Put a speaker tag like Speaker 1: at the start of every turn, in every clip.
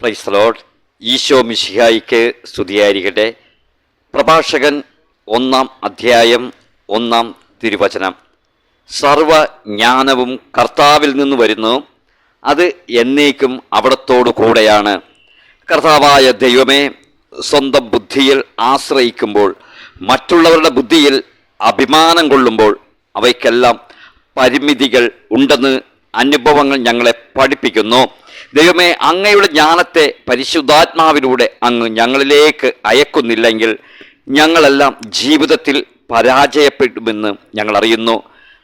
Speaker 1: Price load Isho മിശിഹായിക്ക് സ്തുതിയായിരിക്കട്ടെ. പ്രഭാഷകൻ ഒന്നാം അധ്യായം ഒന്നാം തിരുവചനം. സർവജ്ഞാനവും കർത്താവിൽ നിന്ന് വരുന്നു. അത് എന്നേക്കും അവിടത്തോടു കൂടെയാണ്. കർത്താവായ ദൈവമേ സ്വന്തം ബുദ്ധിയിൽ ആശ്രയിക്കുമ്പോൾ മറ്റുള്ളവരുടെ ബുദ്ധിയിൽ അഭിമാനം കൊള്ളുമ്പോൾ അവയ്ക്കെല്ലാം പരിമിതികൾ ഉണ്ടെന്ന് അനുഭവങ്ങൾ ഞങ്ങളെ പഠിപ്പിക്കുന്നു. ദൈവമേ അങ്ങയുടെ ജ്ഞാനത്തെ പരിശുദ്ധാത്മാവിലൂടെ അങ്ങ് ഞങ്ങളിലേക്ക് അയക്കുന്നില്ലെങ്കിൽ ഞങ്ങളെല്ലാം ജീവിതത്തിൽ പരാജയപ്പെടുമെന്ന് ഞങ്ങൾ അറിയുന്നു.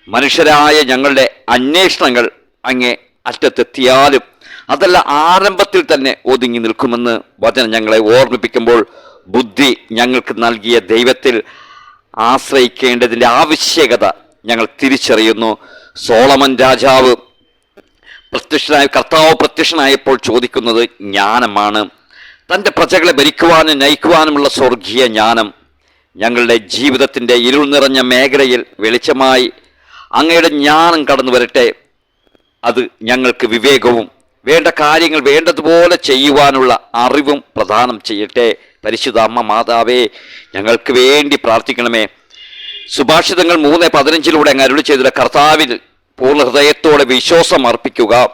Speaker 1: മനുഷ്യരായ ഞങ്ങളുടെ അന്വേഷണങ്ങൾ അങ്ങേ അറ്റത്തെത്തിയാലും അതല്ല ആരംഭത്തിൽ തന്നെ ഒതുങ്ങി നിൽക്കുമെന്ന് വചനം ഞങ്ങളെ ഓർമ്മിപ്പിക്കുമ്പോൾ ബുദ്ധി ഞങ്ങൾക്ക് നൽകിയ ദൈവത്തിൽ ആശ്രയിക്കേണ്ടതിന്റെ ആവശ്യകത ഞങ്ങൾ തിരിച്ചറിയുന്നു. സോളമൻ രാജാവ് പ്രത്യക്ഷനായ കർത്താവ് പ്രത്യക്ഷനായപ്പോൾ ചോദിക്കുന്നത് ജ്ഞാനമാണ്. തന്റെ പ്രജകളെ ഭരിക്കുവാനും നയിക്കുവാനുമുള്ള സ്വർഗീയ ജ്ഞാനം ഞങ്ങളുടെ ജീവിതത്തിന്റെ ഇരുൾ നിറഞ്ഞ മേഖലയിൽ വെളിച്ചമായി അങ്ങയുടെ ജ്ഞാനം കടന്നു വരട്ടെ. അത് ഞങ്ങൾക്ക് വിവേകവും വേണ്ട കാര്യങ്ങൾ വേണ്ടതുപോലെ ചെയ്യുവാനുള്ള അറിവും പ്രദാനം ചെയ്യട്ടെ. പരിശുദ്ധ അമ്മ മാതാവേ ഞങ്ങൾക്ക് വേണ്ടി പ്രാർത്ഥിക്കണമേ. സുഭാഷിതങ്ങൾ മൂന്ന് പതിനഞ്ചിലൂടെ അങ്ങ് അരുളി ചെയ്തിട്ട് കർത്താവിൽ പൂർണ ഹൃദയത്തോടെ വിശ്വാസം അർപ്പിക്കുക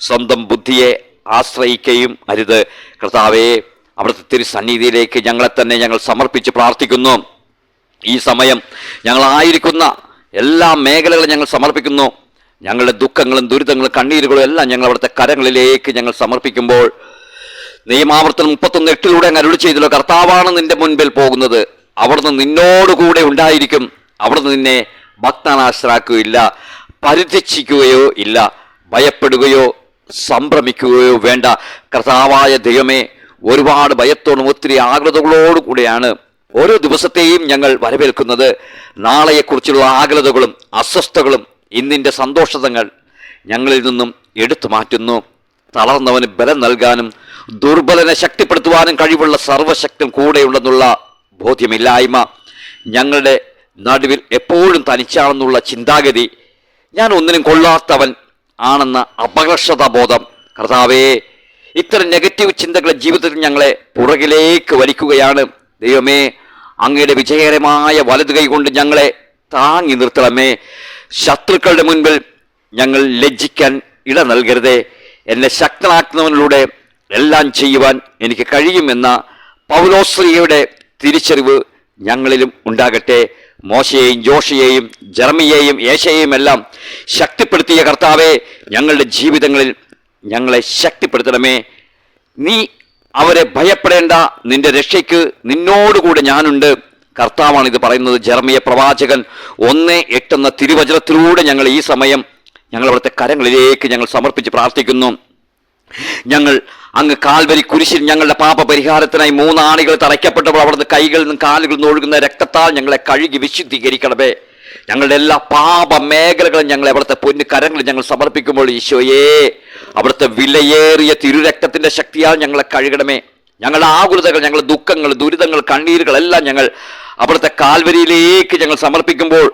Speaker 1: സ്വന്തം ബുദ്ധിയെ ആശ്രയിക്കുകയും അരുത്. കർത്താവേ അവിടുത്തെ തിരുസന്നിധിയിലേക്ക് ഞങ്ങളെ തന്നെ ഞങ്ങൾ സമർപ്പിച്ച് പ്രാർത്ഥിക്കുന്നു. ഈ സമയം ഞങ്ങളായിരിക്കുന്ന എല്ലാ മേഖലകളും ഞങ്ങൾ സമർപ്പിക്കുന്നു. ഞങ്ങളുടെ ദുഃഖങ്ങളും ദുരിതങ്ങളും കണ്ണീരുകളും എല്ലാം ഞങ്ങൾ അവിടുത്തെ കരങ്ങളിലേക്ക് ഞങ്ങൾ സമർപ്പിക്കുമ്പോൾ നിയമാവർത്തനം മുപ്പത്തൊന്ന് എട്ടിലൂടെ അങ്ങ് അരുളി ചെയ്തല്ലോ കർത്താവാണ് നിന്റെ മുൻപിൽ പോകുന്നത്. അവിടുന്ന് നിന്നോടുകൂടെ ഉണ്ടായിരിക്കും. അവിടുന്ന് നിന്നെ ഭക്തനാശ്രാക്കുകയില്ല. പരിത്യക്ഷിക്കുകയോ ഇല്ല ഭയപ്പെടുകയോ സംഭ്രമിക്കുകയോ വേണ്ട. കർത്താവായ ദൈവമേ ഒരുപാട് ഭയത്തോടും ഒത്തിരി ആകൃതകളോടു കൂടെയാണ് ഓരോ ദിവസത്തെയും ഞങ്ങൾ വരവേൽക്കുന്നത്. നാളെയെക്കുറിച്ചുള്ള ആകുലതകളും അസ്വസ്ഥകളും ഇന്നിന്റെ സന്തോഷതകൾ ഞങ്ങളിൽ നിന്നും എടുത്തു മാറ്റുന്നു. തളർന്നവന് ബലം നൽകാനും ദുർബലനെ ശക്തിപ്പെടുത്തുവാനും കഴിവുള്ള സർവശക്തൻ കൂടെയുണ്ടെന്നുള്ള ബോധ്യമില്ലായ്മ ഞങ്ങളുടെ നടുവിൽ എപ്പോഴും തനിച്ചാണെന്നുള്ള ചിന്താഗതി ഞാൻ ഒന്നിനും കൊള്ളാത്തവൻ ആണെന്ന അപകർഷതാബോധം കർത്താവേ ഇത്തരം നെഗറ്റീവ് ചിന്തകളെ ജീവിതത്തിൽ ഞങ്ങളെ പുറകിലേക്ക് വലിക്കുകയാണ്. ദൈവമേ അങ്ങയുടെ വിജയകരമായ വലതുകൈ കൊണ്ട് ഞങ്ങളെ താങ്ങി നിർത്തണമേ. ശത്രുക്കളുടെ മുൻപിൽ ഞങ്ങൾ ലജ്ജിക്കാൻ ഇട നൽകരുതേ. എന്നെ ശക്തനാക്കുന്നവനിലൂടെ എല്ലാം ചെയ്യുവാൻ എനിക്ക് കഴിയുമെന്ന പൗലോശ്രീയുടെ തിരിച്ചറിവ് ഞങ്ങളിലും ഉണ്ടാകട്ടെ. മോശയെയും ജോഷിയെയും ജർമിയെയും യേശയെയും എല്ലാം ശക്തിപ്പെടുത്തിയ കർത്താവെ ഞങ്ങളുടെ ജീവിതങ്ങളിൽ ഞങ്ങളെ ശക്തിപ്പെടുത്തണമേ. നീ അവരെ ഭയപ്പെടേണ്ട നിന്റെ രക്ഷയ്ക്ക് നിന്നോടുകൂടെ ഞാനുണ്ട്. കർത്താവാണ് ഇത് പറയുന്നത് ജർമിയ പ്രവാചകൻ ഒന്ന് എട്ടെന്ന തിരുവചനത്തിലൂടെ ഞങ്ങൾ ഈ സമയം ഞങ്ങളവിടുത്തെ കരങ്ങളിലേക്ക് ഞങ്ങൾ സമർപ്പിച്ച് പ്രാർത്ഥിക്കുന്നു. ഞങ്ങൾ അങ്ങ് കാൽവരി കുരിശിൽ ഞങ്ങളുടെ പാപപരിഹാരത്തിനായി മൂന്നാണികൾ തറയ്ക്കപ്പെട്ടപ്പോൾ അവിടുന്ന് കൈകളിൽ നിന്നും കാലുകളിൽ നിന്ന് ഒഴുകുന്ന രക്തത്താൽ ഞങ്ങളെ കഴുകി വിശുദ്ധീകരിക്കണമേ. ഞങ്ങളുടെ എല്ലാ പാപ മേഖലകളും ഞങ്ങൾ അവിടുത്തെ പൊന്നു കരങ്ങളിൽ ഞങ്ങൾ സമർപ്പിക്കുമ്പോൾ ഈശോയേ അവിടുത്തെ വിലയേറിയ തിരുരക്തത്തിന്റെ ശക്തിയാൽ ഞങ്ങളെ കഴുകണമേ. ഞങ്ങളുടെ ആകുലതകൾ ഞങ്ങളുടെ ദുഃഖങ്ങൾ ദുരിതങ്ങൾ കണ്ണീരുകളെല്ലാം ഞങ്ങൾ അവിടുത്തെ കാൽവരിയിലേക്ക് ഞങ്ങൾ സമർപ്പിക്കുമ്പോൾ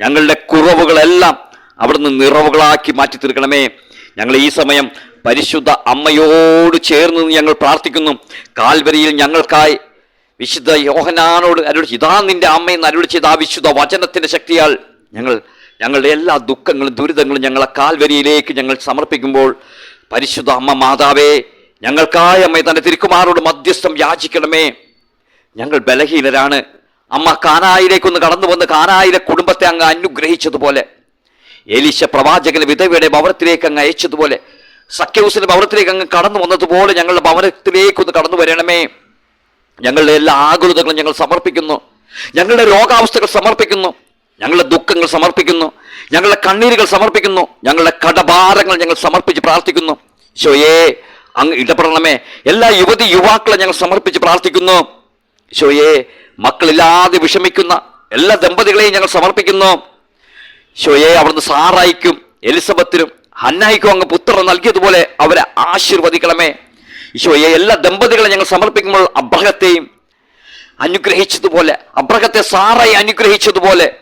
Speaker 1: ഞങ്ങളുടെ കുറവുകളെല്ലാം അവിടുന്ന് നിറവുകളാക്കി മാറ്റി തീർക്കണമേ ഞങ്ങൾ ഈ സമയം പരിശുദ്ധ അമ്മയോട് ചേർന്ന് ഞങ്ങൾ പ്രാർത്ഥിക്കുന്നു. കാൽവരിയിൽ ഞങ്ങൾക്കായി വിശുദ്ധ യോഹനാനോട് അരുളി ഇതാ നിന്റെ അമ്മയെന്ന് അരുളി ചെയ്ത ആ വിശുദ്ധ വചനത്തിന്റെ ശക്തിയാൽ ഞങ്ങൾ ഞങ്ങളുടെ എല്ലാ ദുഃഖങ്ങളും ദുരിതങ്ങളും ഞങ്ങളെ കാൽവരിയിലേക്ക് ഞങ്ങൾ സമർപ്പിക്കുമ്പോൾ പരിശുദ്ധ അമ്മ മാതാവേ ഞങ്ങൾക്കായ അമ്മയെ തന്റെ തിരുക്കുമാരോട് മധ്യസ്ഥം യാചിക്കണമേ. ഞങ്ങൾ ബലഹീനരാണ്. അമ്മ കാനായിലേക്കൊന്ന് കടന്നു വന്ന് കാനായിലെ കുടുംബത്തെ അങ്ങ് അനുഗ്രഹിച്ചതുപോലെ എലീശ പ്രവാചകന് വിധവയുടെ ഭവനത്തിലേക്ക് അങ്ങ് അയച്ചതുപോലെ സഖ്യഹൂസിന്റെ ഭവനത്തിലേക്ക് അങ്ങ് കടന്നു വന്നതുപോലെ ഞങ്ങളുടെ ഭവനത്തിലേക്കൊന്ന് കടന്നു വരണമേ. ഞങ്ങളുടെ എല്ലാ ആകുലതകളും ഞങ്ങൾ സമർപ്പിക്കുന്നു. ഞങ്ങളുടെ രോഗാവസ്ഥകൾ സമർപ്പിക്കുന്നു. ഞങ്ങളുടെ ദുഃഖങ്ങൾ സമർപ്പിക്കുന്നു. ഞങ്ങളുടെ കണ്ണീരുകൾ സമർപ്പിക്കുന്നു. ഞങ്ങളുടെ കടഭാരങ്ങൾ ഞങ്ങൾ സമർപ്പിച്ച് പ്രാർത്ഥിക്കുന്നു. ശോയേ അങ്ങ് ഇടപെടണമേ. എല്ലാ യുവതി യുവാക്കളെ ഞങ്ങൾ സമർപ്പിച്ച് പ്രാർത്ഥിക്കുന്നു. ശോയേ മക്കളില്ലാതെ വിഷമിക്കുന്ന എല്ലാ ദമ്പതികളെയും ഞങ്ങൾ സമർപ്പിക്കുന്നു. ഷോയെ അവിടുന്ന് സാറായിക്കും എലിസബത്തിനും ഹന്നായിക്കും അങ്ങ് പുത്രൻ നൽകിയതുപോലെ അവരെ ആശീർവദിക്കണമേ. ഈശോയെ എല്ലാ ദമ്പതികളെ ഞങ്ങൾ സമർപ്പിക്കുമ്പോൾ അബ്രഹത്തെയും അനുഗ്രഹിച്ചതുപോലെ അബ്രഹത്തെ സാറായി അനുഗ്രഹിച്ചതുപോലെ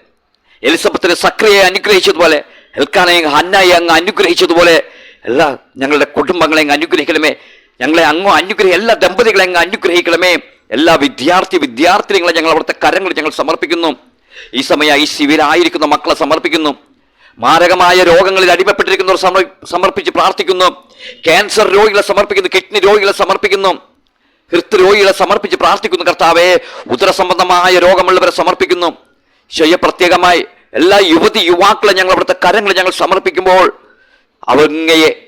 Speaker 1: എലിസബത്തിനെ സക്രിയെ അനുഗ്രഹിച്ചതുപോലെ എൽക്കാനെ ഹന്നായി അങ്ങ് അനുഗ്രഹിച്ചതുപോലെ എല്ലാ ഞങ്ങളുടെ കുടുംബങ്ങളെ അങ്ങ് അനുഗ്രഹിക്കണമേ. ഞങ്ങളെ അങ്ങോ അനുഗ്രഹി എല്ലാ ദമ്പതികളെ അങ്ങ് അനുഗ്രഹിക്കണമേ. എല്ലാ വിദ്യാർത്ഥി വിദ്യാർത്ഥിനികളെ ഞങ്ങൾ അവിടുത്തെ കരങ്ങൾ ഞങ്ങൾ സമർപ്പിക്കുന്നു. ഈ സമയം ഈ ശിവിരായിരിക്കുന്ന മക്കളെ സമർപ്പിക്കുന്നു. മാരകമായ രോഗങ്ങളിൽ അടിമപ്പെട്ടിരിക്കുന്നവർ സമർ- സമർപ്പിച്ച് പ്രാർത്ഥിക്കുന്നു. ക്യാൻസർ രോഗികളെ സമർപ്പിക്കുന്നു കിഡ്നി രോഗികളെ സമർപ്പിക്കുന്നു. ഹൃദ്രോഗികളെ സമർപ്പിച്ച് പ്രാർത്ഥിക്കുന്നു കർത്താവെ. ഉദരസംബന്ധമായ രോഗമുള്ളവരെ സമർപ്പിക്കുന്നു. ശയ്യ പ്രത്യേകമായി എല്ലാ യുവതി യുവാക്കളെ ഞങ്ങൾ അവിടുത്തെ കരങ്ങൾ ഞങ്ങൾ സമർപ്പിക്കുമ്പോൾ അവങ്ങയെ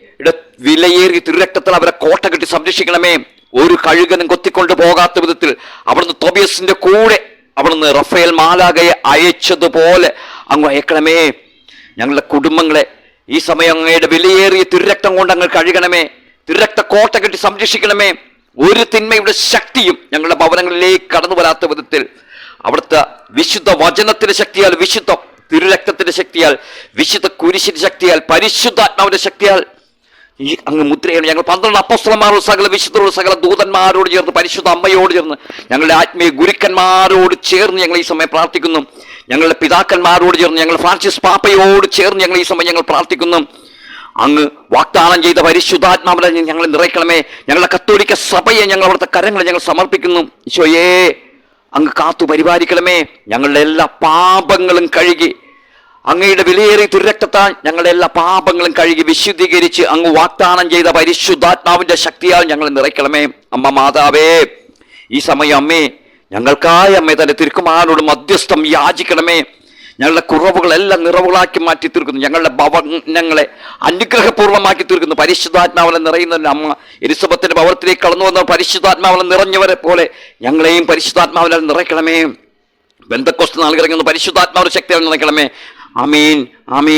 Speaker 1: വിലയേറി തിരുരക്തത്തിൽ അവരെ കോട്ട കെട്ടി സംരക്ഷിക്കണമേ. ഒരു കഴുകനും കൊത്തിക്കൊണ്ട് പോകാത്ത വിധത്തിൽ അവിടുന്ന് തോബിയസിന്റെ കൂടെ അവിടുന്ന് റഫേൽ മാലാകയെ അയച്ചതുപോലെ അങ്ങ് അയക്കണമേ. ഞങ്ങളുടെ കുടുംബങ്ങളെ ഈ സമയം അങ്ങയുടെ വിലയേറിയ തിരുരക്തം കൊണ്ട് അങ്ങ് കഴുകണമേ. തിരുരക്ത കോട്ട കെട്ടി സംരക്ഷിക്കണമേ. ഒരു തിന്മയുടെ ശക്തിയും ഞങ്ങളുടെ ഭവനങ്ങളിലേക്ക് കടന്നു വരാത്ത വിധത്തിൽ അവിടുത്തെ വിശുദ്ധ വചനത്തിന്റെ ശക്തിയാൽ വിശുദ്ധ തിരുരക്തത്തിന്റെ ശക്തിയാൽ വിശുദ്ധ കുരിശിന്റെ ശക്തിയാൽ പരിശുദ്ധാത്മാവിന്റെ ശക്തിയാൽ ഈ അങ്ങ് മുദ്രയാണ്. ഞങ്ങൾ പന്ത്രണ്ട് അപ്പസ്തലന്മാരോട് സകല വിശുദ്ധരോട് സകല ദൂതന്മാരോട് ചേർന്ന് പരിശുദ്ധ അമ്മയോട് ചേർന്ന് ഞങ്ങളുടെ ആത്മീയ ഗുരുക്കന്മാരോട് ചേർന്ന് ഞങ്ങൾ ഈ സമയം പ്രാർത്ഥിക്കുന്നു. ഞങ്ങളുടെ പിതാക്കന്മാരോട് ചേർന്ന് ഞങ്ങൾ ഫ്രാൻസിസ് പാപ്പയോട് ചേർന്ന് ഞങ്ങൾ ഈ സമയം ഞങ്ങൾ പ്രാർത്ഥിക്കുന്നു. അങ്ങ് വാഗ്ദാനം ചെയ്ത പരിശുദ്ധാത്മാവിനെ ഞങ്ങൾ നിറയ്ക്കണമേ. ഞങ്ങളുടെ കത്തോലിക്ക സഭയെ ഞങ്ങൾ അവിടുത്തെ കരങ്ങളെ ഞങ്ങൾ സമർപ്പിക്കുന്നു. ഈശോയേ അങ്ങ് കാത്തു പരിപാലിക്കണമേ. ഞങ്ങളുടെ എല്ലാ പാപങ്ങളും കഴുകി അങ്ങയുടെ വിലയേറിയ ദുരക്തത്താൽ ഞങ്ങളുടെ എല്ലാ പാപങ്ങളും കഴുകി വിശുദ്ധീകരിച്ച് അങ്ങ് വാഗ്ദാനം ചെയ്ത പരിശുദ്ധാത്മാവിന്റെ ശക്തിയാൽ ഞങ്ങൾ നിറയ്ക്കണമേ. അമ്മ മാതാവേ ഈ സമയം അമ്മേ ഞങ്ങൾക്കായി അമ്മേ തന്നെ തിരുക്കുമാരോട് മധ്യസ്ഥം യാചിക്കണമേ. ഞങ്ങളുടെ കുറവുകളെല്ലാം നിറവുകളാക്കി മാറ്റി തീർക്കുന്നു. ഞങ്ങളുടെ ഭവനങ്ങളെ അനുഗ്രഹപൂർവമാക്കി തീർക്കുന്നു. പരിശുദ്ധാത്മാവനെ നിറയുന്ന അമ്മ എലിസബത്തിന്റെ ഭവനത്തിലേക്ക് കടന്നു വന്ന പരിശുദ്ധാത്മാവനെ നിറഞ്ഞവരെ പോലെ ഞങ്ങളെയും പരിശുദ്ധാത്മാവനെ നിറയ്ക്കണമേ. ബന്ധക്കോസ്റ്റ് നൽകിറങ്ങുന്ന പരിശുദ്ധാത്മാവിന്റെ ശക്തി നിറയ്ക്കണമേ. അമീൻ ആമീൻ.